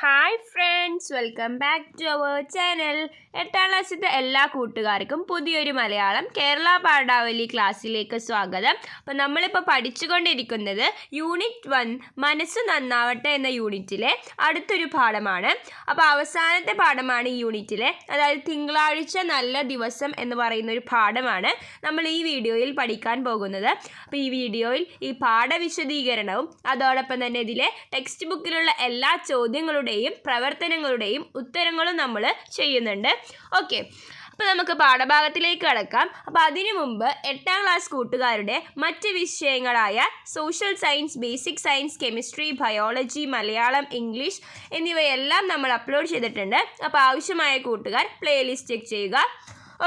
Hi friends welcome back to our channel എട്ടാം ക്ലാസ്സിലത്തെ എല്ലാ കൂട്ടുകാർക്കും പുതിയൊരു മലയാളം കേരള പാഠാവലി ക്ലാസ്സിലേക്ക് സ്വാഗതം. അപ്പം നമ്മളിപ്പോൾ പഠിച്ചുകൊണ്ടിരിക്കുന്നത് യൂണിറ്റ് വൺ മനസ്സ് നന്നാവട്ടെ എന്ന യൂണിറ്റിലെ അടുത്തൊരു പാഠമാണ്. അപ്പോൾ അവസാനത്തെ പാഠമാണ് ഈ യൂണിറ്റിലെ അതായത് തിങ്കളാഴ്ച നല്ല ദിവസം എന്ന് പറയുന്ന ഒരു പാഠമാണ് നമ്മൾ ഈ വീഡിയോയിൽ പഠിക്കാൻ പോകുന്നത്. അപ്പോൾ ഈ വീഡിയോയിൽ ഈ പാഠവിശദീകരണവും അതോടൊപ്പം തന്നെ ഇതിലെ ടെക്സ്റ്റ് ബുക്കിലുള്ള എല്ലാ ചോദ്യങ്ങളുടെയും പ്രവർത്തനങ്ങളുടെയും ഉത്തരങ്ങളും നമ്മൾ ചെയ്യുന്നുണ്ട്. ഓക്കെ അപ്പോൾ നമുക്ക് പാഠഭാഗത്തിലേക്ക് കടക്കാം. അപ്പോൾ അതിനു മുമ്പ് എട്ടാം ക്ലാസ് കൂട്ടുകാരുടെ മറ്റ് വിഷയങ്ങളായ social science basic science chemistry biology Malayalam English എന്നിവയെല്ലാം നമ്മൾ അപ്ലോഡ് ചെയ്തിട്ടുണ്ട്. അപ്പോൾ ആവശ്യമായ കൂട്ടുകാർ പ്ലേലിസ്റ്റ് ചെക്ക് ചെയ്യുക.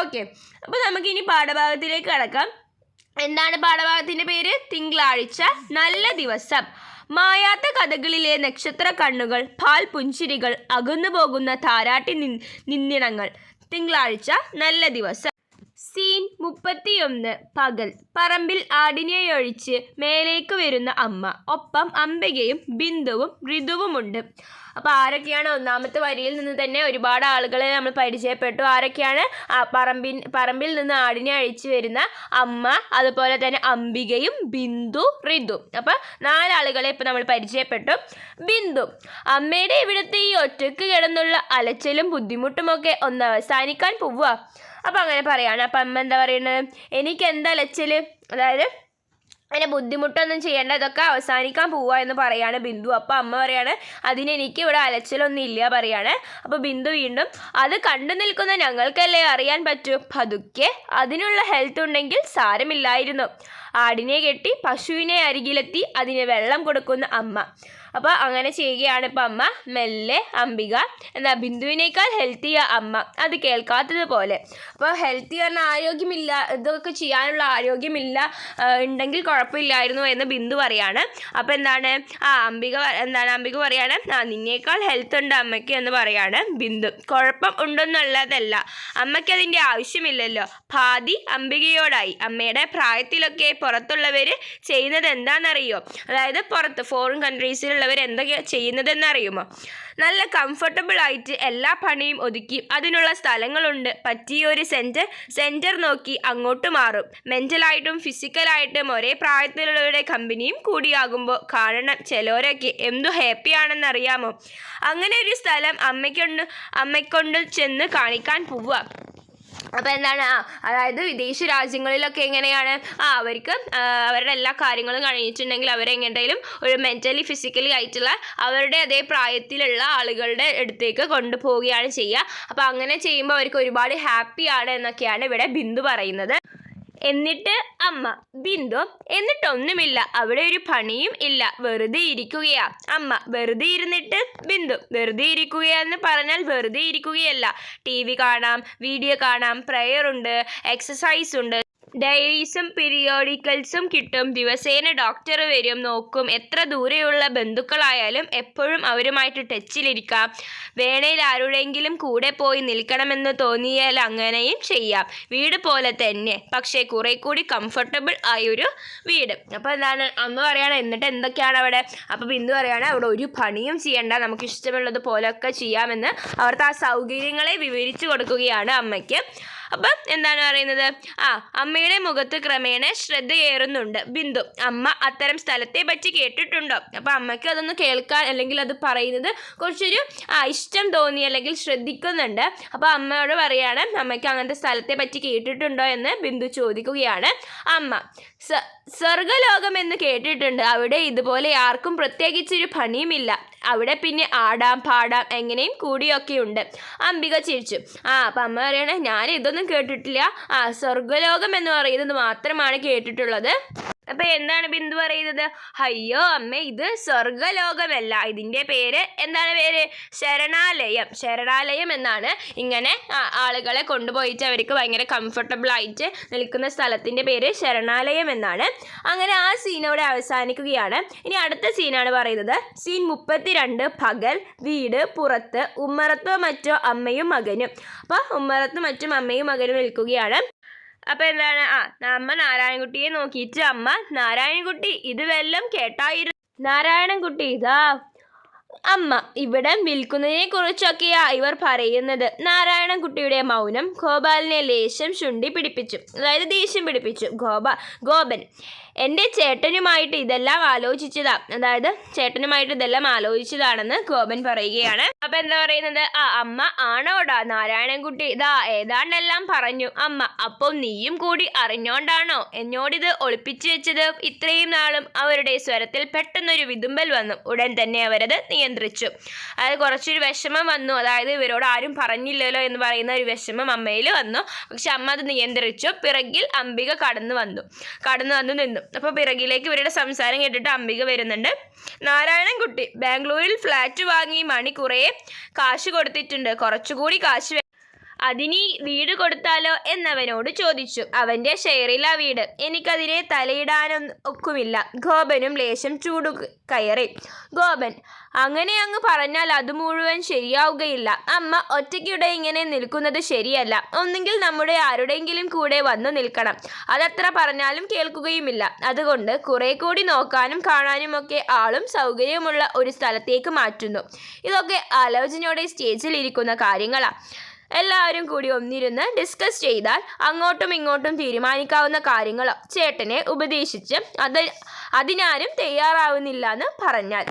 ഓക്കെ അപ്പോൾ നമുക്കിനി പാഠഭാഗത്തിലേക്ക് കടക്കാം. എന്താണ് പാഠഭാഗത്തിന്റെ പേര്? തിങ്കളാഴ്ച നല്ല ദിവസം. മായാത്ത കഥകളിലെ നക്ഷത്ര കണ്ണുകൾ പാൽ പുഞ്ചിരികൾ അകന്നു പോകുന്ന താരാട്ടി നിന്നിണങ്ങൾ തിങ്കളാഴ്ച നല്ല ദിവസം. സീൻ മുപ്പത്തിയൊന്ന് പകൽ. പറമ്പിൽ ആടിനെയൊഴിച്ച് മേലേക്ക് വരുന്ന അമ്മ. ഒപ്പം അംബികയും ബിന്ദുവും ഋതുവുമുണ്ട്. അപ്പോൾ ആരൊക്കെയാണ് ഒന്നാമത്തെ വരിയിൽ നിന്ന് തന്നെ ഒരുപാട് ആളുകളെ നമ്മൾ പരിചയപ്പെട്ടു. ആരൊക്കെയാണ്? പറമ്പിൻ പറമ്പിൽ നിന്ന് ആടിനെ അഴിച്ചു വരുന്ന അമ്മ അതുപോലെ തന്നെ അംബികയും ബിന്ദു റിതു. അപ്പോൾ നാലാളുകളെ ഇപ്പോൾ നമ്മൾ പരിചയപ്പെട്ടു. ബിന്ദു അമ്മയുടെ ഇവിടുത്തെ ഈ ഒറ്റയ്ക്ക് കിടന്നുള്ള അലച്ചലും ബുദ്ധിമുട്ടുമൊക്കെ ഒന്ന് അവസാനിക്കാൻ പോവുക. അപ്പോൾ അങ്ങനെ പറയാണ്. അപ്പം അമ്മ എന്താ പറയുന്നത് എനിക്ക് എന്താ അലച്ചൽ അതായത് അങ്ങനെ ബുദ്ധിമുട്ടൊന്നും ചെയ്യേണ്ട ഇതൊക്കെ അവസാനിക്കാൻ പോവുക എന്ന് പറയാണ് ബിന്ദു. അപ്പോൾ അമ്മ പറയാണ് അതിനെനിക്ക് ഇവിടെ അലച്ചിലൊന്നും ഇല്ല പറയാണ്. അപ്പോൾ ബിന്ദു വീണ്ടും അത് കണ്ടു നിൽക്കുന്ന ഞങ്ങൾക്കല്ലേ അറിയാൻ പറ്റൂ? പതുക്കെ അതിനുള്ള ഹെൽത്ത് ഉണ്ടെങ്കിൽ സാരമില്ലായിരുന്നു. ആടിനെ കെട്ടി പശുവിനെ അരികിലെത്തി അതിന് വെള്ളം കൊടുക്കുന്ന അമ്മ. അപ്പോൾ അങ്ങനെ ചെയ്യുകയാണ് ഇപ്പം അമ്മ. മെല്ലെ അംബിക. എന്താ ബിന്ദുവിനേക്കാൾ ഹെൽത്തിയ അമ്മ. അത് കേൾക്കാത്തതുപോലെ. അപ്പോൾ ഹെൽത്തി പറഞ്ഞ ആരോഗ്യമില്ല ഇതൊക്കെ ചെയ്യാനുള്ള ആരോഗ്യമില്ല ഉണ്ടെങ്കിൽ കുഴപ്പമില്ലായിരുന്നു എന്ന് ബിന്ദു പറയാണ്. അപ്പോൾ എന്താണ്? ആ അംബിക എന്താണ്? അംബിക പറയാണ് ആ നിന്നേക്കാൾ ഹെൽത്ത് ഉണ്ട് അമ്മയ്ക്ക് എന്ന് പറയാണ് ബിന്ദു. കുഴപ്പം ഉണ്ടെന്നുള്ളതല്ല. അമ്മയ്ക്ക് അതിന്റെ ആവശ്യമില്ലല്ലോ. ഭാതി അംബികയോടായി. അമ്മയുടെ പ്രായത്തിലൊക്കെ പുറത്തുള്ളവർ ചെയ്യുന്നത് എന്താണെന്നറിയോ? അതായത് പുറത്ത് ഫോറിൻ കൺട്രീസിലുള്ളവർ എന്തൊക്കെയാണ് ചെയ്യുന്നതെന്ന് അറിയുമോ നല്ല കംഫർട്ടബിൾ ആയിട്ട് എല്ലാ പണിയും ഒതുക്കി അതിനുള്ള സ്ഥലങ്ങളുണ്ട്. പറ്റിയ ഒരു സെന്റർ സെന്റർ നോക്കി അങ്ങോട്ട് മാറും. മെന്റലായിട്ടും ഫിസിക്കലായിട്ടും ഒരേ പ്രായത്തിലുള്ളവരുടെ കമ്പനിയും കൂടിയാകുമ്പോൾ കാരണം ചിലവരൊക്കെ എന്തു ഹാപ്പിയാണെന്ന് അറിയാമോ അങ്ങനെ ഒരു സ്ഥലം അമ്മയ്ക്കൊണ്ട് അമ്മയ്ക്കൊണ്ട് ചെന്ന് കാണിക്കാൻ പോവുക. അപ്പോൾ എന്താണ്? അതായത് വിദേശ രാജ്യങ്ങളിലൊക്കെ എങ്ങനെയാണ്? ആ അവർക്ക് അവരുടെ എല്ലാ കാര്യങ്ങളും കഴിഞ്ഞിട്ടുണ്ടെങ്കിൽ അവരെങ്ങനെയും ഒരു മെന്റലി ഫിസിക്കലി ആയിട്ടുള്ള അവരുടെ അതേ പ്രായത്തിലുള്ള ആളുകളുടെ അടുത്തേക്ക് കൊണ്ടുപോവുകയാണ് ചെയ്യുക. അപ്പോൾ അങ്ങനെ ചെയ്യുമ്പോൾ അവർക്ക് ഒരുപാട് ഹാപ്പിയാണ് എന്നൊക്കെയാണ് ഇവിടെ ബിന്ദു പറയുന്നത്. എന്നിട്ട് അമ്മ ബിന്ദു എന്നിട്ടൊന്നുമില്ല അവിടെ ഒരു പണിയും ഇല്ല. വെറുതെ ഇരിക്കുകയാ. അമ്മ വെറുതെ ഇരുന്നിട്ട്? ബിന്ദു വെറുതെ ഇരിക്കുകയെന്ന് പറഞ്ഞാൽ വെറുതെ ഇരിക്കുകയല്ല. ടി വി കാണാം വീഡിയോ കാണാം പ്രെയർ ഉണ്ട് എക്സസൈസ് ഉണ്ട്. ഡയറീസും പീരിയോഡിക്കൽസും കിട്ടും. ദിവസേന ഡോക്ടർ വരും. നോക്കും എത്ര ദൂരെയുള്ള ബന്ധുക്കളായാലും എപ്പോഴും അവരുമായിട്ട് ടച്ചിലിരിക്കാം. വേണേൽ ആരുടെയെങ്കിലും കൂടെ പോയി നിൽക്കണമെന്ന് തോന്നിയാൽ അങ്ങനെയും ചെയ്യാം. വീട് പോലെ തന്നെ. പക്ഷേ കുറെ കൂടി കംഫർട്ടബിൾ ആയൊരു വീട്. അപ്പോൾ എന്താണ്? അമ്മ പറയുകയാണ് എന്നിട്ട് എന്തൊക്കെയാണ് അവിടെ? അപ്പോൾ ബിന്ദു പറയാണ് അവിടെ ഒരു പണിയും ചെയ്യണ്ട. നമുക്ക് ഇഷ്ടമുള്ളത് പോലെയൊക്കെ ചെയ്യാമെന്ന്. അവർക്ക് ആ സൗകര്യങ്ങളെ വിവരിച്ചു കൊടുക്കുകയാണ് അമ്മയ്ക്ക്. അപ്പം എന്താണ് പറയുന്നത്? ആ അമ്മയുടെ മുഖത്ത് ക്രമേണ ശ്രദ്ധയേറുന്നുണ്ട്. ബിന്ദു അമ്മ അത്തരം സ്ഥലത്തെ പറ്റി കേട്ടിട്ടുണ്ടോ? അപ്പം അമ്മയ്ക്ക് അതൊന്ന് കേൾക്കാൻ അല്ലെങ്കിൽ അത് പറയുന്നത് കുറച്ചൊരു ആ ഇഷ്ടം തോന്നി അല്ലെങ്കിൽ ശ്രദ്ധിക്കുന്നുണ്ട്. അപ്പോൾ അമ്മയോട് പറയാണ് അമ്മയ്ക്ക് അങ്ങനത്തെ സ്ഥലത്തെ പറ്റി കേട്ടിട്ടുണ്ടോ? എന്ന് ബിന്ദു ചോദിക്കുകയാണ്. അമ്മ സ്വർഗലോകം എന്ന് കേട്ടിട്ടുണ്ട്. അവിടെ ഇതുപോലെ ആർക്കും പ്രത്യേകിച്ചൊരു പണിയുമില്ല. അവിടെ പിന്നെ ആടാം പാടാം എങ്ങനെയും കൂടിയൊക്കെ ഉണ്ട് അംബിക ചിരിച്ചു. ആ അപ്പം അമ്മ പറയണേ ഞാൻ ഇതൊന്നും കേട്ടിട്ടില്ല. ആ സ്വർഗലോകം എന്ന് പറയുന്നത് മാത്രമാണ് കേട്ടിട്ടുള്ളത്. അപ്പം എന്താണ് ബിന്ദു പറയുന്നത്? അയ്യോ അമ്മ ഇത് സ്വർഗലോകമല്ല. ഇതിന്റെ പേര് എന്താണ് പേര്? ശരണാലയം. ശരണാലയം എന്നാണ് ഇങ്ങനെ ആളുകളെ കൊണ്ടുപോയിട്ട് അവർക്ക് ഭയങ്കര കംഫർട്ടബിൾ ആയിട്ട് നിൽക്കുന്ന സ്ഥലത്തിന്റെ പേര് ശരണാലയം എന്നാണ്. അങ്ങനെ ആ സീനോടെ അവസാനിക്കുകയാണ്. ഇനി അടുത്ത സീനാണ് പറയുന്നത്. സീൻ മുപ്പത്തിരണ്ട് പകൽ വീട് പുറത്ത് ഉമ്മറത്തോ മറ്റോ അമ്മയും മകനും. അപ്പോൾ ഉമ്മറത്തും മറ്റും അമ്മയും മകനും നിൽക്കുകയാണ്. അപ്പോൾ എന്താണ്? ആ അമ്മ നാരായണൻകുട്ടിയെ നോക്കിയിട്ട് അമ്മ നാരായണൻകുട്ടി ഇത് വല്ലതും കേട്ടായിരുന്നു? നാരായണൻകുട്ടി ഇതാ. അമ്മ ഇവിടെ വിൽക്കുന്നതിനെ കുറിച്ചൊക്കെയാ ഇവർ പറയുന്നത്. നാരായണൻകുട്ടിയുടെ മൗനം ഗോപാലിനെ ലേശം ചുണ്ടി പിടിപ്പിച്ചു അതായത് ദേഷ്യം പിടിപ്പിച്ചു. ഗോപ ഗോപൻ. എന്റെ ചേട്ടനുമായിട്ട് ഇതെല്ലാം ആലോചിച്ചതാ. അതായത് ചേട്ടനുമായിട്ട് ഇതെല്ലാം ആലോചിച്ചതാണെന്ന് ഗോപൻ പറയുകയാണ്. അപ്പൊ എന്താ പറയുന്നത്? ആ അമ്മ ആണോടാ നാരായണൻകുട്ടി? ഇതാ ഏതാണ്ടെല്ലാം പറഞ്ഞു. അമ്മ അപ്പം നീയും കൂടി അറിഞ്ഞോണ്ടാണോ എന്നോടിത് ഒളിപ്പിച്ചു വെച്ചത്? ഇത്രയും നാളും അവരുടെ സ്വരത്തിൽ പെട്ടെന്നൊരു വിതുമ്പൽ വന്നു. ഉടൻ തന്നെ അവരത് നിയന്ത്രിച്ചു. അത് കുറച്ചൊരു വിഷമം വന്നു. അതായത് ഇവരോട് ആരും പറഞ്ഞില്ലല്ലോ എന്ന് പറയുന്ന ഒരു വിഷമം അമ്മയിൽ വന്നു. പക്ഷെ അമ്മ അത് നിയന്ത്രിച്ചു. പിറകിൽ അംബിക കടന്നു വന്നു. കടന്നു വന്നു നിന്നു. അപ്പോൾ പിറകിലേക്ക് ഇവരുടെ സംസാരം കേട്ടിട്ട് അംബിക വരുന്നുണ്ട്. നാരായണൻകുട്ടി ബാംഗ്ലൂരിൽ ഫ്ലാറ്റ് വാങ്ങി മണി കുറേ കാശ് കൊടുത്തിട്ടുണ്ട്. കുറച്ചുകൂടി കാശ് അതിനി വീട് കൊടുത്താലോ എന്നവനോട് ചോദിച്ചു. അവന്റെ ഷെയറിലാ വീട്. എനിക്കതിനെ തലയിടാനൊന്നും ഒക്കുമില്ല. ഗോപനും ലേശം ചൂടു കയറി. ഗോപൻ അങ്ങനെ അങ്ങ് പറഞ്ഞാൽ അത് മുഴുവൻ ശരിയാവുകയില്ല. അമ്മ ഒറ്റയ്ക്കിടെ ഇങ്ങനെ നിൽക്കുന്നത് ശരിയല്ല. ഒന്നുകിൽ നമ്മുടെ ആരുടെയെങ്കിലും കൂടെ വന്നു നിൽക്കണം. അതത്ര പറഞ്ഞാലും കേൾക്കുകയുമില്ല. അതുകൊണ്ട് കുറെ കൂടി നോക്കാനും കാണാനും ഒക്കെ ആളും സൗകര്യമുള്ള ഒരു സ്ഥലത്തേക്ക് മാറ്റുന്നു. ഇതൊക്കെ ആലോചനയോടെ സ്റ്റേജിൽ ഇരിക്കുന്ന കാര്യങ്ങളാ. എല്ലാവരും കൂടി ഒന്നിരുന്ന് ഡിസ്കസ് ചെയ്താൽ അങ്ങോട്ടും ഇങ്ങോട്ടും തീരുമാനിക്കാവുന്ന കാര്യങ്ങൾ ചേട്ടനെ ഉപദേശിച്ച് അത് അതിനാരും തയ്യാറാവുന്നില്ല എന്ന് പറഞ്ഞാൽ.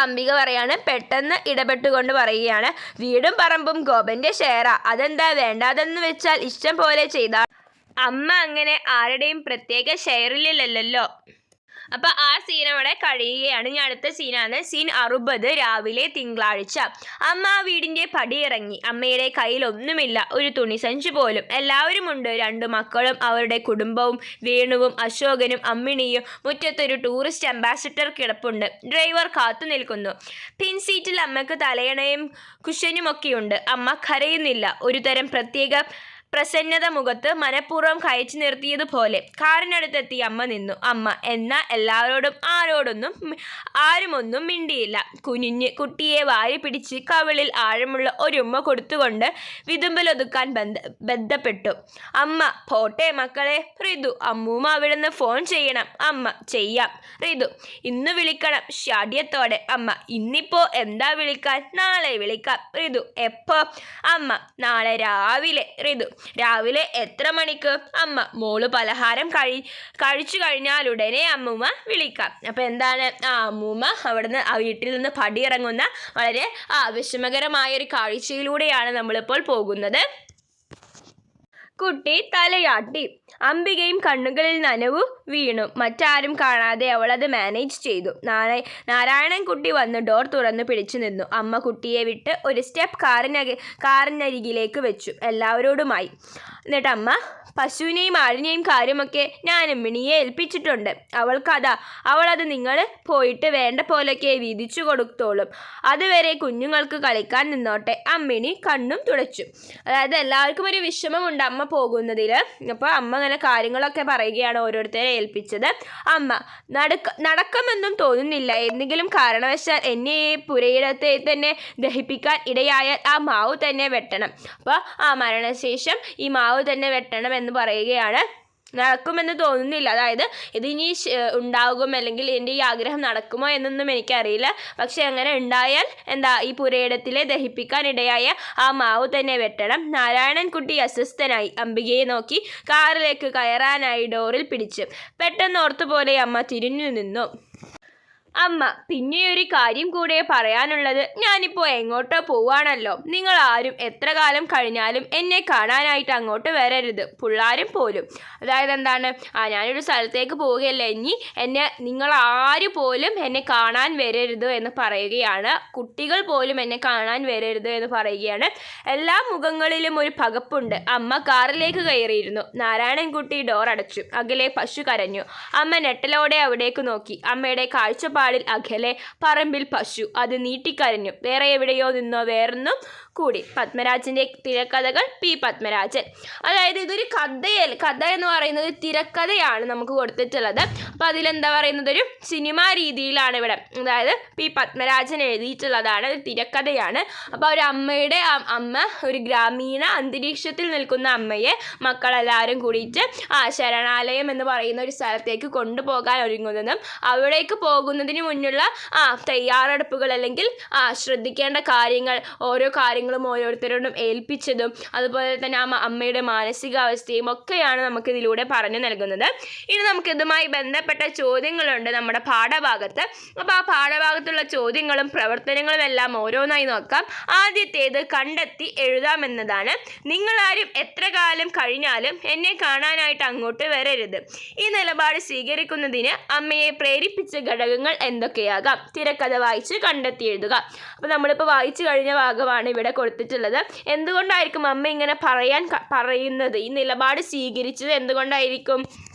അംബിക പറയാണ് പെട്ടെന്ന് ഇടപെട്ടുകൊണ്ട് പറയുകയാണ്. വീടും പറമ്പും ഗോപന്റെ ഷെയറാ അതെന്താ വേണ്ടാതെന്ന് വെച്ചാൽ ഇഷ്ടം പോലെ ചെയ്താൽ അമ്മ അങ്ങനെ ആരുടെയും പ്രത്യേക ഷെയറിലല്ലല്ലോ അപ്പൊ ആ സീൻ അവിടെ കഴിയുകയാണ്. ഇനി അടുത്ത സീനാണ് സീൻ അറുപത് രാവിലെ തിങ്കളാഴ്ച. അമ്മ ആ പടി ഇറങ്ങി. അമ്മയുടെ കയ്യിൽ ഒന്നുമില്ല ഒരു തുണിസഞ്ചി പോലും. എല്ലാവരും ഉണ്ട്. രണ്ട് മക്കളും അവരുടെ കുടുംബവും വേണുവും അശോകനും അമ്മിണിയും. മുറ്റത്തൊരു ടൂറിസ്റ്റ് അംബാസിഡർ കിടപ്പുണ്ട്. ഡ്രൈവർ കാത്തു നിൽക്കുന്നു. പിൻ സീറ്റിൽ അമ്മയ്ക്ക് തലയണയും കുഷനുമൊക്കെയുണ്ട് അമ്മ കരയുന്നില്ല. ഒരുതരം പ്രത്യേക പ്രസന്നത മുഖത്ത് മനഃപൂർവം കയച്ചു നിർത്തിയതുപോലെ കാറിനടുത്തെത്തി അമ്മ നിന്നു. അമ്മ എന്ന എല്ലാവരോടും ആരോടൊന്നും ആരുമൊന്നും മിണ്ടിയില്ല. കുനിഞ്ഞ് കുട്ടിയെ വാരി പിടിച്ച് കവിളിൽ ആഴമുള്ള ഒരുമ്മ കൊടുത്തുകൊണ്ട് വിതുമ്പലൊതുക്കാൻ ബന്ധ ബന്ധപ്പെട്ടു. അമ്മ പോട്ടെ മക്കളെ ഋതു അമ്മൂമ്മ അവിടുന്ന് ഫോൺ ചെയ്യണം. അമ്മ ചെയ്യാം. ഋതു ഇന്ന് വിളിക്കണം. ഷാഢ്യത്തോടെ അമ്മ ഇന്നിപ്പോ എന്താ വിളിക്കാൻ? നാളെ വിളിക്കാം. ഋതു എപ്പോ? അമ്മ നാളെ രാവിലെ. ഋതു രാവിലെ എത്ര മണിക്ക്? അമ്മ മോൾ പലഹാരം കഴി കഴിച്ചു കഴിഞ്ഞാൽ ഉടനെ അമ്മൂമ്മ വിളിക്കാം. അപ്പം എന്താണ്? ആ അമ്മൂമ്മ അവിടുന്ന് ആ വീട്ടിൽ നിന്ന് പടിയിറങ്ങുന്ന വളരെ വിഷമകരമായ ഒരു കാഴ്ചയിലൂടെയാണ് നമ്മളിപ്പോൾ പോകുന്നത്. കുട്ടി തലയാട്ടി. അംബികയും കണ്ണുകളിൽ നനവു വീണു. മറ്റാരും കാണാതെ അവൾ അത് മാനേജ് ചെയ്തു. നാരായ നാരായണൻ കുട്ടി വന്ന് ഡോർ തുറന്നു പിടിച്ചു നിന്നു. അമ്മ കുട്ടിയെ വിട്ട് ഒരു സ്റ്റെപ്പ് കാറിനക കാറിനരികിലേക്ക് വെച്ചു. എല്ലാവരോടുമായി. എന്നിട്ട് അമ്മ പശുവിനെയും ആടിനെയും കാര്യമൊക്കെ ഞാൻ അമ്മിണിയെ ഏൽപ്പിച്ചിട്ടുണ്ട്. അവൾക്കതാ അവളത് നിങ്ങൾ പോയിട്ട് വേണ്ട പോലൊക്കെ വീതിച്ചു കൊടുത്തോളും. അതുവരെ കുഞ്ഞുങ്ങൾക്ക് കളിക്കാൻ നിന്നോട്ടെ. അമ്മിണി കണ്ണും തുടച്ചു. അതായത് എല്ലാവർക്കും ഒരു വിഷമമുണ്ട് അമ്മ പോകുന്നതിൽ അപ്പോൾ അമ്മ അങ്ങനെ കാര്യങ്ങളൊക്കെ പറയുകയാണ് ഓരോരുത്തരെ ഏൽപ്പിച്ചത്. അമ്മ നടക്ക നടക്കമെന്നും തോന്നുന്നില്ല. എന്തെങ്കിലും കാരണവശാൽ എന്നെ ഈ പുരയിടത്തെ തന്നെ ദഹിപ്പിക്കാൻ ഇടയായാൽ ആ മാവ് തന്നെ വെട്ടണം. അപ്പോൾ ആ മരണശേഷം ഈ മാവ് തന്നെ വെട്ടണം എന്ന് പറയുകയാണ്. നടക്കുമെന്ന് തോന്നുന്നില്ല. അതായത് ഇതിനി ഉണ്ടാകും അല്ലെങ്കിൽ എന്റെ ഈ ആഗ്രഹം നടക്കുമോ എന്നൊന്നും എനിക്കറിയില്ല. പക്ഷെ അങ്ങനെ ഉണ്ടായാൽ എന്താ ഈ പുരയിടത്തിലെ ദഹിപ്പിക്കാൻ ഇടയായ ആ മാവ് തന്നെ വെട്ടണം. നാരായണൻകുട്ടി അസ്വസ്ഥനായി അംബികയെ നോക്കി കാറിലേക്ക് കയറാനായി ഡോറിൽ പിടിച്ചു. പെട്ടെന്ന് ഓർത്തുപോലെ അമ്മ തിരിഞ്ഞു നിന്നു. അമ്മ പിന്നെ ഒരു കാര്യം കൂടെ പറയാനുള്ളത്. ഞാനിപ്പോൾ എങ്ങോട്ടോ പോവാണല്ലോ. നിങ്ങൾ ആരും എത്ര കാലം കഴിഞ്ഞാലും എന്നെ കാണാനായിട്ട് അങ്ങോട്ട് വരരുത്. പിള്ളാരും പോലും. അതായത് എന്താണ്? ആ ഞാനൊരു സ്ഥലത്തേക്ക് പോവുകയല്ല. ഇനി എന്നെ നിങ്ങൾ ആര് പോലും എന്നെ കാണാൻ വരരുത് എന്ന് പറയുകയാണ്. കുട്ടികൾ പോലും എന്നെ കാണാൻ വരരുത് എന്ന് പറയുകയാണ്. എല്ലാ മുഖങ്ങളിലും ഒരു പകപ്പുണ്ട്. അമ്മ കാറിലേക്ക് കയറിയിരുന്നു. നാരായണൻകുട്ടി ഡോർ അടച്ചു. അകലെ പശു കരഞ്ഞു. അമ്മ നെട്ടലോടെ അവിടേക്ക് നോക്കി. അമ്മയുടെ കാഴ്ചപ്പാടിൽ അഖലെ പറമ്പിൽ പശു. അത് നീട്ടിക്കരഞ്ഞു. വേറെ എവിടെയോ നിന്നോ വേറൊന്നും കൂടി. പത്മരാജന്റെ തിരക്കഥകൾ പി. പത്മരാജൻ. അതായത് ഇതൊരു കഥയൽ കഥ എന്ന് പറയുന്നത് തിരക്കഥയാണ് നമുക്ക് കൊടുത്തിട്ടുള്ളത്. അപ്പം അതിലെന്താ പറയുന്നത്? ഒരു സിനിമാ രീതിയിലാണ് ഇവിടെ. അതായത് പി. പത്മരാജൻ എഴുതിയിട്ടുള്ളതാണ്. തിരക്കഥയാണ്. അപ്പോൾ ഒരു അമ്മയുടെ അമ്മ ഒരു ഗ്രാമീണ അന്തരീക്ഷത്തിൽ നിൽക്കുന്ന അമ്മയെ മക്കളെല്ലാവരും കൂടിയിട്ട് ആ ശരണാലയം എന്ന് പറയുന്ന ഒരു സ്ഥലത്തേക്ക് കൊണ്ടുപോകാൻ ഒരുങ്ങുന്നതും അവിടേക്ക് പോകുന്നതിന് മുന്നുള്ള ആ തയ്യാറെടുപ്പുകൾ അല്ലെങ്കിൽ ആ ശ്രദ്ധിക്കേണ്ട കാര്യങ്ങൾ ഓരോ കാര്യങ്ങളും ഓരോരുത്തരോടും ഏൽപ്പിച്ചതും അതുപോലെ തന്നെ ആ അമ്മയുടെ മാനസികാവസ്ഥയും ഒക്കെയാണ് നമുക്ക് ഇതിലൂടെ പറഞ്ഞു നൽകുന്നത്. ഇനി നമുക്ക് ഇതുമായി ബന്ധപ്പെട്ട ചോദ്യങ്ങളുണ്ട് നമ്മുടെ പാഠഭാഗത്ത്. അപ്പോൾ ആ പാഠഭാഗത്തുള്ള ചോദ്യങ്ങളും പ്രവർത്തനങ്ങളും എല്ലാം ഓരോന്നായി നോക്കാം. ആദ്യത്തേത് കണ്ടെത്തി എഴുതാമെന്നതാണ്. നിങ്ങളാരും എത്ര കാലം കഴിഞ്ഞാലും എന്നെ കാണാനായിട്ട് അങ്ങോട്ട് വരരുത്. ഈ നിലപാട് സ്വീകരിക്കുന്നതിന് അമ്മയെ പ്രേരിപ്പിച്ച ഘടകങ്ങൾ എന്തൊക്കെയാകാം തിരക്കഥ വായിച്ച് കണ്ടെത്തി എഴുതുക. അപ്പോൾ നമ്മളിപ്പോൾ വായിച്ചു കഴിഞ്ഞ ഭാഗമാണ് ഇവിടെ കൊടുത്തിട്ടുള്ളത്. എന്തുകൊണ്ടായിരിക്കും അമ്മ ഇങ്ങനെ പറയാൻ പറയുന്നത്? ഈ നിലപാട് സ്വീകരിച്ചത് എന്തുകൊണ്ടായിരിക്കും?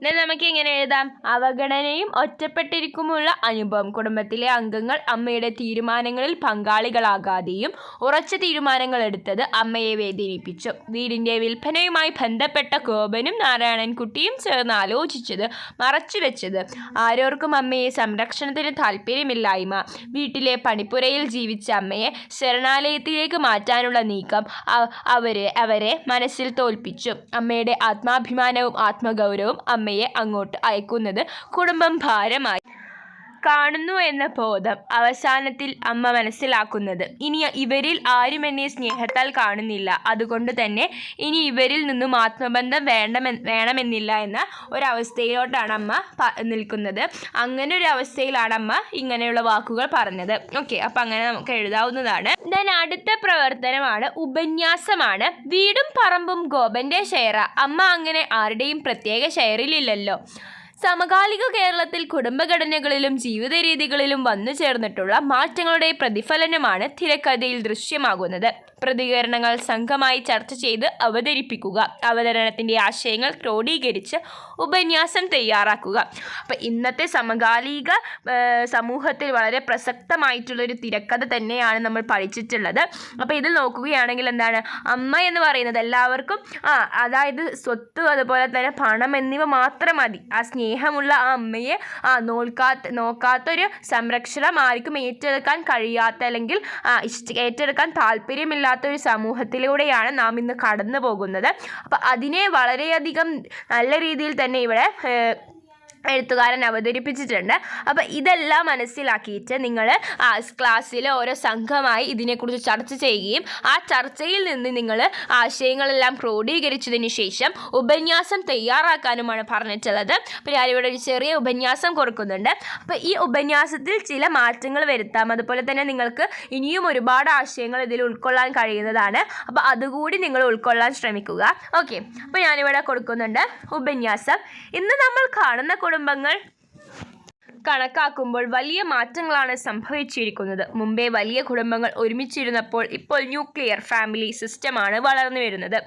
എന്നാൽ നമുക്ക് ഇങ്ങനെ എഴുതാം? അവഗണനയും ഒറ്റപ്പെട്ടിരിക്കുമുള്ള അനുഭവം. കുടുംബത്തിലെ അംഗങ്ങൾ അമ്മയുടെ തീരുമാനങ്ങളിൽ പങ്കാളികളാകാതെയും ഉറച്ച തീരുമാനങ്ങൾ എടുത്തത് അമ്മയെ വേദനിപ്പിച്ചു. വീടിന്റെ വിൽപ്പനയുമായി ബന്ധപ്പെട്ട ഗോപനും നാരായണൻകുട്ടിയും ചേർന്ന് ആലോചിച്ചത് മറച്ചുവെച്ചത്. ആരോർക്കും അമ്മയെ സംരക്ഷണത്തിന് താല്പര്യമില്ലായ്മ. വീട്ടിലെ പണിപ്പുരയിൽ ജീവിച്ച അമ്മയെ ശരണാലയത്തിലേക്ക് മാറ്റാനുള്ള നീക്കം അവരെ അവരെ മനസ്സിൽ തോൽപ്പിച്ചു. അമ്മയുടെ ആത്മാഭിമാനവും ആത്മഗൗരവവും അമ്മയെ അങ്ങോട്ട് അയക്കുന്നത് കുടുംബം ഭാരമായി. കാണുന്നു എന്ന ബോധം അവസാനത്തിൽ അമ്മ മനസ്സിലാക്കുന്നത്. ഇനി ഇവരിൽ ആരും എന്നെ സ്നേഹത്താൽ കാണുന്നില്ല. അതുകൊണ്ട് തന്നെ ഇനി ഇവരിൽ നിന്നും ആത്മബന്ധം വേണമെ വേണമെന്നില്ല എന്ന ഒരവസ്ഥയിലോട്ടാണ് അമ്മ നിൽക്കുന്നത്. അങ്ങനെ ഒരു അവസ്ഥയിലാണ് അമ്മ ഇങ്ങനെയുള്ള വാക്കുകൾ പറഞ്ഞത്. ഓക്കെ അപ്പം അങ്ങനെ നമുക്ക് എഴുതാവുന്നതാണ്. ദൻ അടുത്ത പ്രവർത്തനമാണ് ഉപന്യാസമാണ്. വീടും പറമ്പും ഗോപന്റെ ഷെയറ. അമ്മ അങ്ങനെ ആരുടെയും പ്രത്യേക ഷെയറിലില്ലല്ലോ. സമകാലിക കേരളത്തിൽ കുടുംബഘടനകളിലും ജീവിത രീതികളിലും വന്നു ചേർന്നിട്ടുള്ള മാറ്റങ്ങളുടെ പ്രതിഫലനമാണ് തിരക്കഥയിൽ ദൃശ്യമാകുന്നത്. പ്രതികരണങ്ങൾ സംഘമായി ചർച്ച ചെയ്ത് അവതരിപ്പിക്കുക. അവതരണത്തിന്റെ ആശയങ്ങൾ ക്രോഡീകരിച്ച് ഉപന്യാസം തയ്യാറാക്കുക. അപ്പം ഇന്നത്തെ സമകാലിക സമൂഹത്തിൽ വളരെ പ്രസക്തമായിട്ടുള്ളൊരു തിരക്കഥ തന്നെയാണ് നമ്മൾ പഠിച്ചിട്ടുള്ളത്. അപ്പോൾ ഇത് നോക്കുകയാണെങ്കിൽ എന്താണ്? അമ്മ എന്ന് പറയുന്നത് എല്ലാവർക്കും ആ അതായത് സ്വത്ത് അതുപോലെ തന്നെ പണം എന്നിവ മാത്രം മതി. ആ സ്നേഹമുള്ള ആ അമ്മയെ ആ നോൽക്കാത്ത നോക്കാത്തൊരു സംരക്ഷണം ആർക്കും ഏറ്റെടുക്കാൻ കഴിയാത്ത അല്ലെങ്കിൽ ഏറ്റെടുക്കാൻ താല്പര്യമില്ലാത്ത ഒരു സമൂഹത്തിലൂടെയാണ് നാം ഇന്ന് കടന്നു പോകുന്നത് അപ്പോൾ അതിനെ വളരെയധികം നല്ല രീതിയിൽ തന്നെ ഇവിടെ എഴുത്തുകാരൻ അവതരിപ്പിച്ചിട്ടുണ്ട്. അപ്പോൾ ഇതെല്ലാം മനസ്സിലാക്കിയിട്ട് നിങ്ങൾ ക്ലാസ്സിലെ ഓരോ സംഘമായി ഇതിനെക്കുറിച്ച് ചർച്ച ചെയ്യുകയും ആ ചർച്ചയിൽ നിന്ന് നിങ്ങൾ ആശയങ്ങളെല്ലാം ക്രോഡീകരിച്ചതിന് ശേഷം ഉപന്യാസം തയ്യാറാക്കാനുമാണ് പറഞ്ഞിട്ടുള്ളത്. അപ്പോൾ ഞാനിവിടെ ഒരു ചെറിയ ഉപന്യാസം കൊടുക്കുന്നുണ്ട്. അപ്പോൾ ഈ ഉപന്യാസത്തിൽ ചില മാറ്റങ്ങൾ വരുത്താം. അതുപോലെ തന്നെ നിങ്ങൾക്ക് ഇനിയും ഒരുപാട് ആശയങ്ങൾ ഇതിൽ ഉൾക്കൊള്ളാൻ കഴിയുന്നതാണ്. അപ്പോൾ അതുകൂടി നിങ്ങൾ ഉൾക്കൊള്ളാൻ ശ്രമിക്കുക. ഓക്കെ. അപ്പോൾ ഞാനിവിടെ കൊടുക്കുന്നുണ്ട് ഉപന്യാസം. ഇന്ന് നമ്മൾ കാണുന്ന കുടുംബങ്ങൾ കണക്കാക്കുമ്പോൾ വലിയ മാറ്റങ്ങളാണ് സംഭവിച്ചിരിക്കുന്നത്. മുമ്പേ വലിയ കുടുംബങ്ങൾ ഒരുമിച്ചിരുന്നപ്പോൾ ഇപ്പോൾ ന്യൂക്ലിയർ ഫാമിലി സിസ്റ്റമാണ് വളർന്നു വരുന്നത്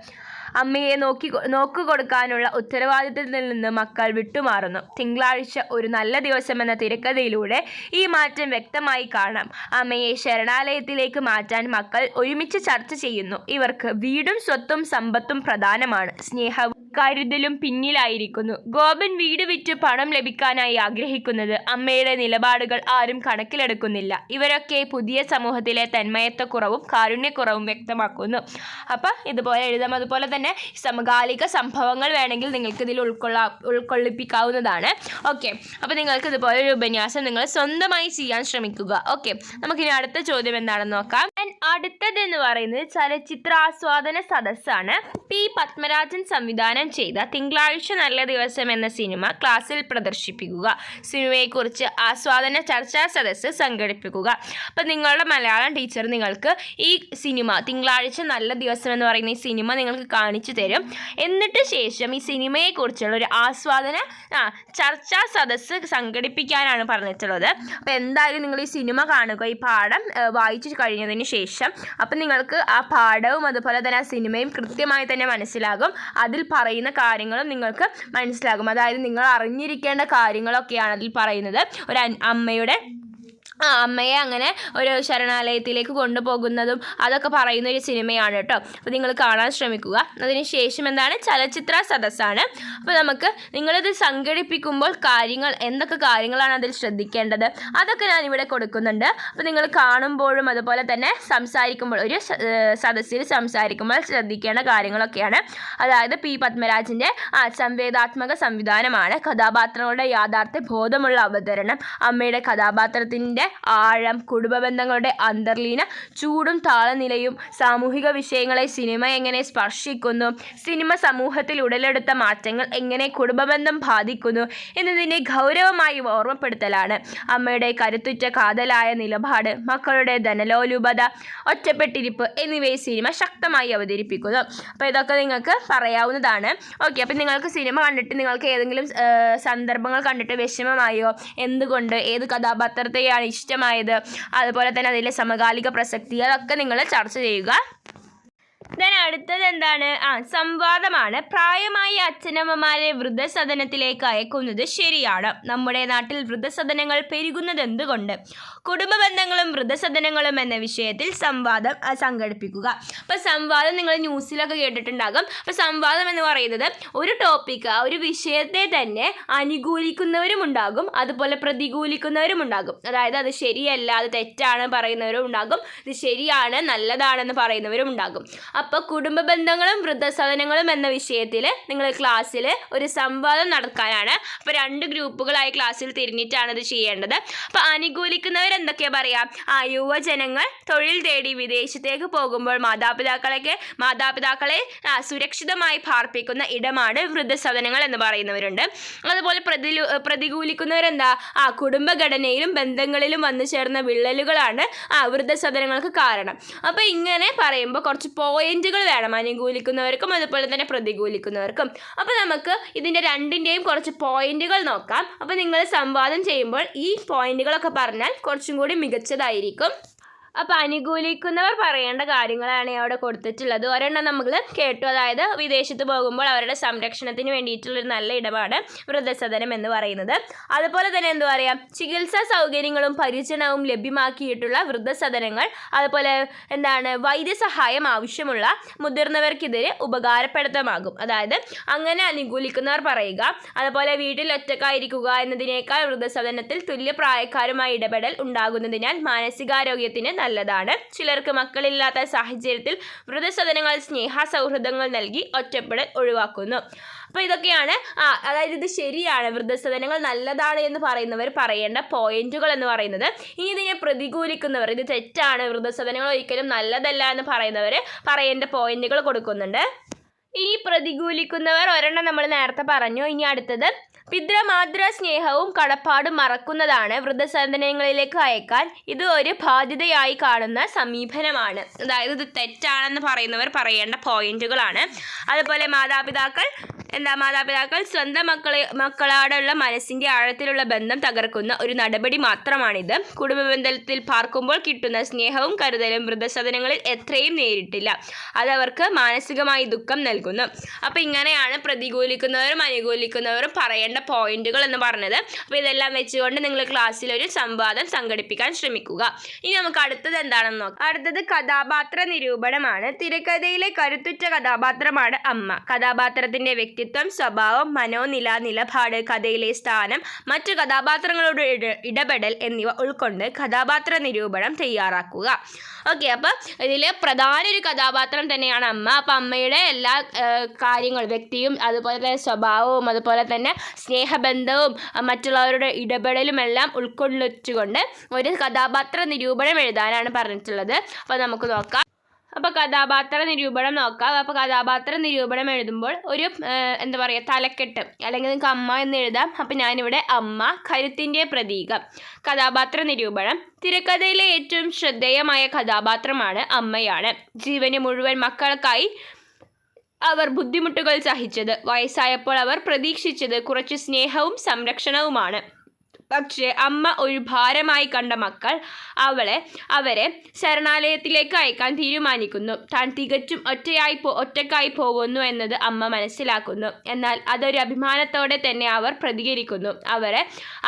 അമ്മയെ നോക്കി നോക്കു കൊടുക്കാനുള്ള ഉത്തരവാദിത്തത്തിൽ നിന്ന് മക്കൾ വിട്ടുമാറുന്നു. തിങ്കളാഴ്ച ഒരു നല്ല ദിവസം എന്ന തിരക്കഥയിലൂടെ ഈ മാറ്റം വ്യക്തമായി കാണാം. അമ്മയെ ശരണാലയത്തിലേക്ക് മാറ്റാൻ മക്കൾ ഒരുമിച്ച് ചർച്ച ചെയ്യുന്നു. ഇവർക്ക് വീടും സ്വത്തും സമ്പത്തും പ്രധാനമാണ്. സ്നേഹവും കരുതലും പിന്നിലായിരിക്കുന്നു. ഗോപൻ വീട് വിറ്റ് പണം ലഭിക്കാനായി ആഗ്രഹിക്കുന്നത് അമ്മയുടെ നിലപാടുകൾ ആരും കണക്കിലെടുക്കുന്നില്ല. ഇവരൊക്കെ പുതിയ സമൂഹത്തിലെ തന്മയത്വക്കുറവും കാരുണ്യക്കുറവും വ്യക്തമാക്കുന്നു. അപ്പം ഇതുപോലെ എഴുതാം. അതുപോലെ തന്നെ സമകാലിക സംഭവങ്ങൾ വേണമെങ്കിൽ നിങ്ങൾക്ക് ഇതിൽ ഉൾക്കൊള്ളാ ഉൾക്കൊള്ളിപ്പിക്കാവുന്നതാണ്. ഓക്കെ അപ്പോൾ നിങ്ങൾക്ക് ഇതുപോലെ ഒരു ഉപന്യാസം നിങ്ങൾ സ്വന്തമായി ചെയ്യാൻ ശ്രമിക്കുക. ഓക്കെ നമുക്കിനി അടുത്ത ചോദ്യം എന്താണെന്ന് നോക്കാം. അടുത്തത് അടുത്തതെന്ന് പറയുന്നത് ചലച്ചിത്രാസ്വാദന സദസ്സാണ്. പി. പത്മരാജൻ സംവിധാനം ചെയ്ത തിങ്കളാഴ്ച നല്ല ദിവസം എന്ന സിനിമ ക്ലാസ്സിൽ പ്രദർശിപ്പിക്കുക. സിനിമയെക്കുറിച്ച് ആസ്വാദന ചർച്ചാ സദസ്സ് സംഘടിപ്പിക്കുക. അപ്പം നിങ്ങളുടെ മലയാളം ടീച്ചർ നിങ്ങൾക്ക് ഈ സിനിമ തിങ്കളാഴ്ച നല്ല ദിവസം എന്ന് പറയുന്ന ഈ സിനിമ നിങ്ങൾക്ക് കാണിച്ചു തരും എന്നിട്ട് ശേഷം ഈ സിനിമയെക്കുറിച്ചുള്ള ഒരു ആസ്വാദന ആ ചർച്ചാ സദസ്സ് സംഘടിപ്പിക്കാനാണ് പറഞ്ഞിട്ടുള്ളത്. അപ്പോൾ എന്തായാലും നിങ്ങൾ ഈ സിനിമ കാണുക. ഈ പാഠം വായിച്ചു കഴിഞ്ഞതിന് ശേഷം അപ്പം നിങ്ങൾക്ക് ആ പാഠവും അതുപോലെ തന്നെ ആ സിനിമയും കൃത്യമായി തന്നെ മനസ്സിലാകും. അതിൽ പറയുന്ന കാര്യങ്ങളും നിങ്ങൾക്ക് മനസ്സിലാകും. അതായത് നിങ്ങൾ അറിഞ്ഞിരിക്കേണ്ട കാര്യങ്ങളൊക്കെയാണ് അതിൽ പറയുന്നത്. ഒരു അമ്മയുടെ അമ്മയെ അങ്ങനെ ഒരു ശരണാലയത്തിലേക്ക് കൊണ്ടുപോകുന്നതും അതൊക്കെ പറയുന്ന ഒരു സിനിമയാണ് കേട്ടോ. അപ്പോൾ നിങ്ങൾ കാണാൻ ശ്രമിക്കുക. അതിനുശേഷം എന്താണ്? ചലച്ചിത്ര സദസ്സാണ്. അപ്പോൾ നമുക്ക് നിങ്ങളിത് സംഘടിപ്പിക്കുമ്പോൾ കാര്യങ്ങൾ എന്തൊക്കെ കാര്യങ്ങളാണ് അതിൽ ശ്രദ്ധിക്കേണ്ടത്? അതൊക്കെ ഞാൻ ഇവിടെ കൊടുക്കുന്നുണ്ട്. അപ്പോൾ നിങ്ങൾ കാണുമ്പോഴും അതുപോലെ തന്നെ സംസാരിക്കുമ്പോൾ ഒരു സദസ്സിൽ സംസാരിക്കുമ്പോൾ ശ്രദ്ധിക്കേണ്ട കാര്യങ്ങളൊക്കെയാണ്. അതായത് പി. പത്മരാജിന്റെ ആ സംവേദാത്മക സംവിധാനമാണ്. കഥാപാത്രങ്ങളുടെ യാഥാർത്ഥ്യ ബോധമുള്ള അവതരണം. അമ്മയുടെ കഥാപാത്രത്തിന്റെ ആഴം കുടുംബ ബന്ധങ്ങളുടെ അന്തർലീന ചൂടും താളനിലയും സാമൂഹിക വിഷയങ്ങളെ സിനിമ എങ്ങനെ സ്പർശിക്കുന്നു സിനിമ സമൂഹത്തിൽ ഉടലെടുത്ത മാറ്റങ്ങൾ എങ്ങനെ കുടുംബബന്ധം ബാധിക്കുന്നു എന്നതിന്റെ ഗൗരവമായി ഓർമ്മപ്പെടുത്തലാണ്. അമ്മയുടെ കരുത്തുറ്റ കാതലായ നിലപാട് മക്കളുടെ ധനലോലുപത ഒറ്റപ്പെട്ടിരിപ്പ് എന്നിവയെ സിനിമ ശക്തമായി അവതരിപ്പിക്കുന്നു. അപ്പോൾ ഇതൊക്കെ നിങ്ങൾക്ക് പറയാവുന്നതാണ്. ഓക്കെ അപ്പോൾ നിങ്ങൾക്ക് സിനിമ കണ്ടിട്ട് നിങ്ങൾക്ക് ഏതെങ്കിലും സന്ദർഭങ്ങൾ കണ്ടിട്ട് വിഷമമായോ? എന്തുകൊണ്ട്? ഏത് കഥാപാത്രത്തെയാണ് ഇഷ്ടമായത്. അതുപോലെ തന്നെ അതിലെ സമകാലിക പ്രസക്തി അതൊക്കെ നിങ്ങൾ ചർച്ച ചെയ്യുക. ദെൻ അടുത്തത് എന്താണ്? ആ സംവാദമാണ്. പ്രായമായ അച്ഛനമ്മമാരെ വൃദ്ധസദനത്തിലേക്ക് അയക്കുന്നത് ശരിയാണ്. നമ്മുടെ നാട്ടിൽ വൃദ്ധസദനങ്ങൾ പെരുകുന്നത് എന്തുകൊണ്ട് കുടുംബ ബന്ധങ്ങളും വൃദ്ധസദനങ്ങളും എന്ന വിഷയത്തിൽ സംവാദം സംഘടിപ്പിക്കുക. അപ്പോൾ സംവാദം നിങ്ങൾ ന്യൂസിലൊക്കെ കേട്ടിട്ടുണ്ടാകും. അപ്പോൾ സംവാദം എന്ന് പറയുന്നത് ഒരു ടോപ്പിക്ക് ഒരു വിഷയത്തെ തന്നെ അനുകൂലിക്കുന്നവരും ഉണ്ടാകും. അതുപോലെ പ്രതികൂലിക്കുന്നവരും ഉണ്ടാകും. അതായത് അത് ശരിയല്ല അത് തെറ്റാണ് പറയുന്നവരും ഉണ്ടാകും. ഇത് ശരിയാണ് നല്ലതാണെന്ന് പറയുന്നവരും ഉണ്ടാകും. അപ്പോൾ കുടുംബ ബന്ധങ്ങളും വൃദ്ധസദനങ്ങളും എന്ന വിഷയത്തിൽ നിങ്ങൾ ക്ലാസ്സിൽ ഒരു സംവാദം നടക്കാനാണ് അപ്പോൾ രണ്ട് ഗ്രൂപ്പുകളായി ക്ലാസ്സിൽ തിരിഞ്ഞിട്ടാണ് ഇത് ചെയ്യേണ്ടത്. അപ്പോൾ അനുകൂലിക്കുന്നവർ എന്തൊക്കെയാ പറയാ? ആ യുവജനങ്ങൾ തൊഴിൽ തേടി വിദേശത്തേക്ക് പോകുമ്പോൾ മാതാപിതാക്കളെ മാതാപിതാക്കളെ സുരക്ഷിതമായി പാർപ്പിക്കുന്ന ഇടമാണ് വൃദ്ധസദനങ്ങൾ എന്ന് പറയുന്നവരുണ്ട്. അതുപോലെ പ്രതിലു പ്രതികൂലിക്കുന്നവരെന്താ? ആ കുടുംബഘടനയിലും ബന്ധങ്ങളിലും വന്നു ചേർന്ന വിള്ളലുകളാണ് ആ വൃദ്ധസദനങ്ങൾക്ക് കാരണം. അപ്പോൾ ഇങ്ങനെ പറയുമ്പോൾ കുറച്ച് പോയിന്റുകൾ വേണം അനുകൂലിക്കുന്നവർക്കും അതുപോലെ തന്നെ പ്രതികൂലിക്കുന്നവർക്കും. അപ്പോൾ നമുക്ക് ഇതിന്റെ രണ്ടിന്റെയും കുറച്ച് പോയിന്റുകൾ നോക്കാം. അപ്പോൾ നിങ്ങൾ സംവാദം ചെയ്യുമ്പോൾ ഈ പോയിന്റുകളൊക്കെ പറഞ്ഞാൽ കുറച്ചും കൂടി മികച്ചതായിരിക്കും. അപ്പോൾ അനുകൂലിക്കുന്നവർ പറയേണ്ട കാര്യങ്ങളാണ് അവിടെ കൊടുത്തിട്ടുള്ളത്. ഒരെണ്ണം നമ്മൾ കേട്ടു. അതായത് വിദേശത്ത് പോകുമ്പോൾ അവരുടെ സംരക്ഷണത്തിന് വേണ്ടിയിട്ടുള്ളൊരു നല്ല ഇടപാട് വൃദ്ധസദനം എന്ന് പറയുന്നത്. അതുപോലെ തന്നെ എന്താ പറയുക ചികിത്സാ സൗകര്യങ്ങളും പരിചരണവും ലഭ്യമാക്കിയിട്ടുള്ള വൃദ്ധസദനങ്ങൾ അതുപോലെ എന്താണ് വൈദ്യസഹായം ആവശ്യമുള്ള മുതിർന്നവർക്കെതിരെ ഉപകാരപ്രദമാകും അതായത് അങ്ങനെ അനുകൂലിക്കുന്നവർ പറയുക അതുപോലെ വീട്ടിൽ ഒറ്റക്കായിരിക്കുക എന്നതിനേക്കാൾ വൃദ്ധസദനത്തിൽ തുല്യ പ്രായക്കാരുമായി ഇടപെടൽ ഉണ്ടാകുന്നതിനാൽ മാനസികാരോഗ്യത്തിന് നല്ലതാണ്. ചിലർക്ക് മക്കളില്ലാത്ത സാഹചര്യത്തിൽ വൃദ്ധസദനങ്ങൾ സ്നേഹ സൗഹൃദങ്ങൾ നൽകി ഒറ്റപ്പെടൽ ഒഴിവാക്കുന്നു. അപ്പോൾ ഇതൊക്കെയാണ് അതായത് ഇത് ശരിയാണ്. വൃദ്ധസദനങ്ങൾ നല്ലതാണ് എന്ന് പറയുന്നവർ പറയേണ്ട പോയിന്റുകൾ എന്ന് പറയുന്നത്. ഇനി ഇതിനെ പ്രതികൂലിക്കുന്നവർ ഇത് തെറ്റാണ് വൃദ്ധസദനങ്ങൾ ഒരിക്കലും നല്ലതല്ല എന്ന് പറയുന്നവർ പറയേണ്ട പോയിന്റുകൾ കൊടുക്കുന്നുണ്ട്. ഇനി പ്രതികൂലിക്കുന്നവർ ഒരെണ്ണം നമ്മൾ നേരത്തെ പറഞ്ഞു. ഇനി അടുത്തത് പിതൃമാതൃ സ്നേഹവും കടപ്പാടും മറക്കുന്നതാണ് വൃദ്ധസദനങ്ങളിലേക്ക് അയക്കാൻ ഇത് ഒരു ബാധ്യതയായി കാണുന്ന സമീപനമാണ്. അതായത് ഇത് തെറ്റാണെന്ന് പറയുന്നവർ പറയേണ്ട പോയിന്റുകളാണ്. അതുപോലെ മാതാപിതാക്കൾ എന്താ മാതാപിതാക്കൾ സ്വന്തം മക്കളെ മക്കളോടുള്ള മനസ്സിന്റെ ആഴത്തിലുള്ള ബന്ധം തകർക്കുന്ന ഒരു നടപടി മാത്രമാണിത്. കുടുംബ ബന്ധത്തിൽ പാർക്കുമ്പോൾ കിട്ടുന്ന സ്നേഹവും കരുതലും വൃദ്ധസദനങ്ങളിൽ എത്രയും നേരിട്ടില്ല. അതവർക്ക് മാനസികമായി ദുഃഖം നൽകുന്നു. അപ്പോൾ ഇങ്ങനെയാണ് പ്രതികൂലിക്കുന്നവരും അനുകൂലിക്കുന്നവരും പറയേണ്ട പോയിന്റുകൾ എന്ന് പറഞ്ഞത്. അപ്പോൾ ഇതെല്ലാം വെച്ചുകൊണ്ട് നിങ്ങൾ ക്ലാസ്സിൽ ഒരു സംവാദം സംഘടിപ്പിക്കാൻ ശ്രമിക്കുക. ഇനി നമുക്ക് അടുത്തത് എന്താണെന്ന് നോക്കാം. അടുത്തത് കഥാപാത്ര നിരൂപണമാണ് തിരക്കഥയിലെ കരുത്തുറ്റ കഥാപാത്രമാണ് അമ്മ. കഥാപാത്രത്തിന്റെ വ്യക്തിത്വം സ്വഭാവം മനോനില നിലപാട് കഥയിലെ സ്ഥാനം മറ്റു കഥാപാത്രങ്ങളോട് ഇട- ഇടപെടൽ എന്നിവ ഉൾക്കൊണ്ട് കഥാപാത്ര നിരൂപണം തയ്യാറാക്കുക. ഓക്കെ അപ്പോൾ ഇതിൽ പ്രധാന ഒരു കഥാപാത്രം തന്നെയാണ് അമ്മ. അപ്പം അമ്മയുടെ എല്ലാ കാര്യങ്ങളും വ്യക്തിയും അതുപോലെ തന്നെ സ്വഭാവവും അതുപോലെ തന്നെ സ്നേഹബന്ധവും മറ്റുള്ളവരുടെ ഇടപെടലും എല്ലാം ഉൾക്കൊള്ളിച്ചുകൊണ്ട് ഒരു കഥാപാത്ര നിരൂപണം എഴുതാനാണ് പറഞ്ഞിട്ടുള്ളത്. അപ്പോൾ നമുക്ക് നോക്കാം. അപ്പോൾ കഥാപാത്ര നിരൂപണം നോക്കാം. അപ്പോൾ കഥാപാത്ര നിരൂപണം എഴുതുമ്പോൾ ഒരു എന്താ പറയുക തലക്കെട്ട് അല്ലെങ്കിൽ നിങ്ങൾക്ക് അമ്മ എന്ന് എഴുതാം. അപ്പോൾ ഞാനിവിടെ അമ്മ കരുത്തിന്റെ പ്രതീകം. കഥാപാത്ര നിരൂപണം. തിരക്കഥയിലെ ഏറ്റവും ശ്രദ്ധേയമായ കഥാപാത്രമാണ് അമ്മയാണ്. ജീവന് മുഴുവൻ മക്കൾക്കായി അവർ ബുദ്ധിമുട്ടുകൾ സഹിച്ചത്. വയസ്സായപ്പോൾ അവർ പ്രതീക്ഷിച്ചത് കുറച്ച് സ്നേഹവും സംരക്ഷണവുമാണ്. പക്ഷേ അമ്മ ഒരു ഭാരമായി കണ്ട മക്കൾ അവളെ അവരെ ശരണാലയത്തിലേക്ക് അയക്കാൻ തീരുമാനിക്കുന്നു. താൻ തികച്ചും ഒറ്റയായി പോ ഒറ്റക്കായി പോകുന്നു എന്നത് അമ്മ മനസ്സിലാക്കുന്നു. എന്നാൽ അതൊരു അഭിമാനത്തോടെ തന്നെ അവർ പ്രതികരിക്കുന്നു. അവരെ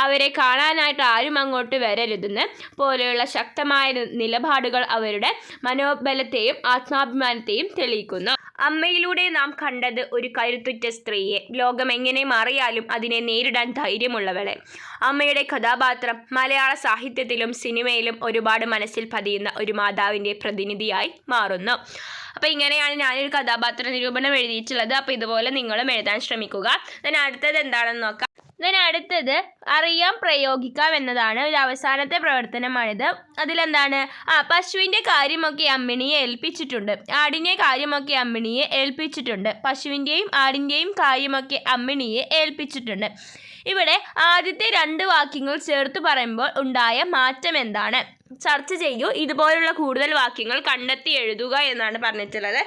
അവരെ കാണാനായിട്ട് ആരും അങ്ങോട്ട് വരരുതെന്ന് പോലെയുള്ള ശക്തമായ നിലപാടുകൾ അവരുടെ മനോബലത്തെയും ആത്മാഭിമാനത്തെയും തെളിയിക്കുന്നു. അമ്മയിലൂടെ നാം കണ്ടത് ഒരു കരുത്തുറ്റ സ്ത്രീയെ. ലോകം എങ്ങനെ മാറിയാലും അതിനെ നേരിടാൻ ധൈര്യമുള്ളവളെ. അമ്മയുടെ കഥാപാത്രം മലയാള സാഹിത്യത്തിലും സിനിമയിലും ഒരുപാട് മനസ്സിൽ പതിയുന്ന ഒരു മാതാവിന്റെ പ്രതിനിധിയായി മാറുന്നു. അപ്പോൾ ഇങ്ങനെയാണ് ഞാനൊരു കഥാപാത്ര നിരൂപണം എഴുതിയിട്ടുള്ളത്. അപ്പോൾ ഇതുപോലെ നിങ്ങളും എഴുതാൻ ശ്രമിക്കുക. ഞാൻ അടുത്തത് എന്താണെന്ന് നോക്കാം. Then അടുത്തത് അറിയാം പ്രയോഗിക്കാം എന്നതാണ്. ഒരു അവസാനത്തെ പ്രവർത്തനമാണിത്. അതിലെന്താണ്? ആ പശുവിന്റെ കാര്യമൊക്കെ അമ്മിണിയെ ഏൽപ്പിച്ചിട്ടുണ്ട്. ആടിന്റെ കാര്യമൊക്കെ അമ്മിണിയെ ഏൽപ്പിച്ചിട്ടുണ്ട്. പശുവിന്റെയും ആടിന്റെയും കാര്യമൊക്കെ അമ്മിണിയെ ഏൽപ്പിച്ചിട്ടുണ്ട്. ഇവിടെ ആദ്യത്തെ രണ്ട് വാക്യങ്ങൾ ചേർത്ത് പറയുമ്പോൾ ഉണ്ടായ മാറ്റം എന്താണ്? ചർച്ച ചെയ്യൂ. ഇതുപോലുള്ള കൂടുതൽ വാക്യങ്ങൾ കണ്ടെത്തി എഴുതുക എന്നാണ് പറഞ്ഞിട്ടുള്ളത്.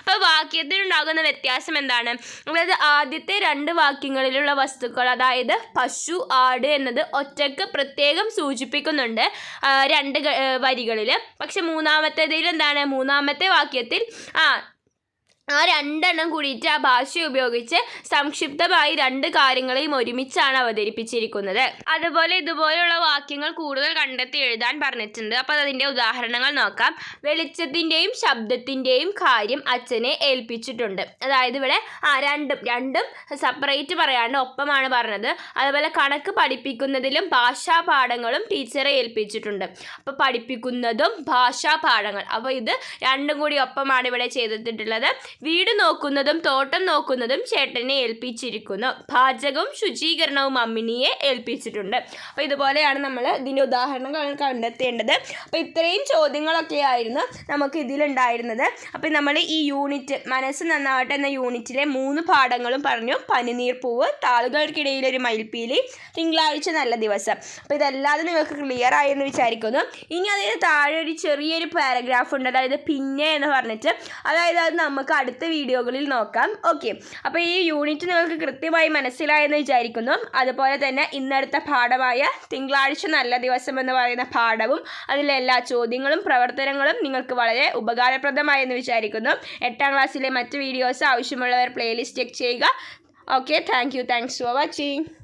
അപ്പോൾ വാക്യത്തിനുണ്ടാകുന്ന വ്യത്യാസം എന്താണ്? അതായത് ആദ്യത്തെ രണ്ട് വാക്യങ്ങളിലുള്ള വസ്തുക്കൾ അതായത് പശു ആട് എന്നത് ഒറ്റയ്ക്ക് പ്രത്യേകം സൂചിപ്പിക്കുന്നുണ്ട് രണ്ട് വരികളിൽ പക്ഷെ മൂന്നാമത്തേതിൽ എന്താണ് മൂന്നാമത്തെ വാക്യത്തിൽ ആ ആ രണ്ടെണ്ണം കൂടിയിട്ട് ആ ഭാഷ ഉപയോഗിച്ച് സംക്ഷിപ്തമായി രണ്ട് കാര്യങ്ങളെയും ഒരുമിച്ചാണ് അവതരിപ്പിച്ചിരിക്കുന്നത്. അതുപോലെ ഇതുപോലെയുള്ള വാക്യങ്ങൾ കൂടുതൽ കണ്ടെത്തി എഴുതാൻ പറഞ്ഞിട്ടുണ്ട്. അപ്പോൾ അതിന്റെ ഉദാഹരണങ്ങൾ നോക്കാം. വെളിച്ചത്തിന്റെയും ശബ്ദത്തിന്റെയും കാര്യം അച്ഛനെ ഏൽപ്പിച്ചിട്ടുണ്ട്. അതായത് ഇവിടെ ആ രണ്ടും രണ്ടും സെപ്പറേറ്റ് പറയാണ്ട് ഒപ്പമാണ് പറഞ്ഞത്. അതുപോലെ കണക്ക് പഠിപ്പിക്കുന്നതിലും ഭാഷാ പാഠങ്ങളും ടീച്ചറെ ഏൽപ്പിച്ചിട്ടുണ്ട്. അപ്പോൾ പഠിപ്പിക്കുന്നതും ഭാഷാ പാഠങ്ങൾ. അപ്പോൾ ഇത് രണ്ടും കൂടി ഒപ്പമാണ് ഇവിടെ ചെയ്തിട്ടുള്ളത്. വീട് നോക്കുന്നതും തോട്ടം നോക്കുന്നതും ചേട്ടനെ ഏൽപ്പിച്ചിരിക്കുന്നു. പാചകവും ശുചീകരണവും അമ്മിനിയെ ഏൽപ്പിച്ചിട്ടുണ്ട്. അപ്പോൾ ഇതുപോലെയാണ് നമ്മൾ ഇതിന്റെ ഉദാഹരണങ്ങൾ കണ്ടെത്തേണ്ടത്. അപ്പോൾ ഇത്രയും ചോദ്യങ്ങളൊക്കെ ആയിരുന്നു നമുക്ക് ഇതിലുണ്ടായിരുന്നത്. അപ്പോൾ നമ്മൾ ഈ യൂണിറ്റ് മനസ്സ് നന്നാവട്ടെ എന്ന യൂണിറ്റിലെ മൂന്ന് പാഠങ്ങളും പറഞ്ഞു. പനിനീർ പൂവ് താളുകൾക്കിടയിൽ ഒരു മയിൽപ്പീലി തിങ്കളാഴ്ച നല്ല ദിവസം. അപ്പോൾ ഇതല്ലാതെ നിങ്ങൾക്ക് ക്ലിയർ ആയെന്ന് വിചാരിക്കുന്നു. ഇനി അതിന് താഴെ ഒരു ചെറിയൊരു പാരഗ്രാഫ് ഉണ്ട്. അതായത് പിന്നെ എന്ന് പറഞ്ഞിട്ട്. അതായത് അത് നമുക്ക് അടുത്ത വീഡിയോകളിൽ നോക്കാം. ഓക്കെ അപ്പോൾ ഈ യൂണിറ്റ് നിങ്ങൾക്ക് കൃത്യമായി മനസ്സിലായെന്ന് വിചാരിക്കുന്നു. അതുപോലെ തന്നെ ഇന്നടുത്ത പാഠമായ തിങ്കളാഴ്ച നല്ല ദിവസം എന്ന് പറയുന്ന പാഠവും അതിലെ എല്ലാ ചോദ്യങ്ങളും പ്രവർത്തനങ്ങളും നിങ്ങൾക്ക് വളരെ ഉപകാരപ്രദമായെന്ന് വിചാരിക്കുന്നു. എട്ടാം ക്ലാസ്സിലെ മറ്റ് വീഡിയോസ് ആവശ്യമുള്ളവർ പ്ലേലിസ്റ്റ് ചെക്ക് ചെയ്യുക. Okay thank you thanks for watching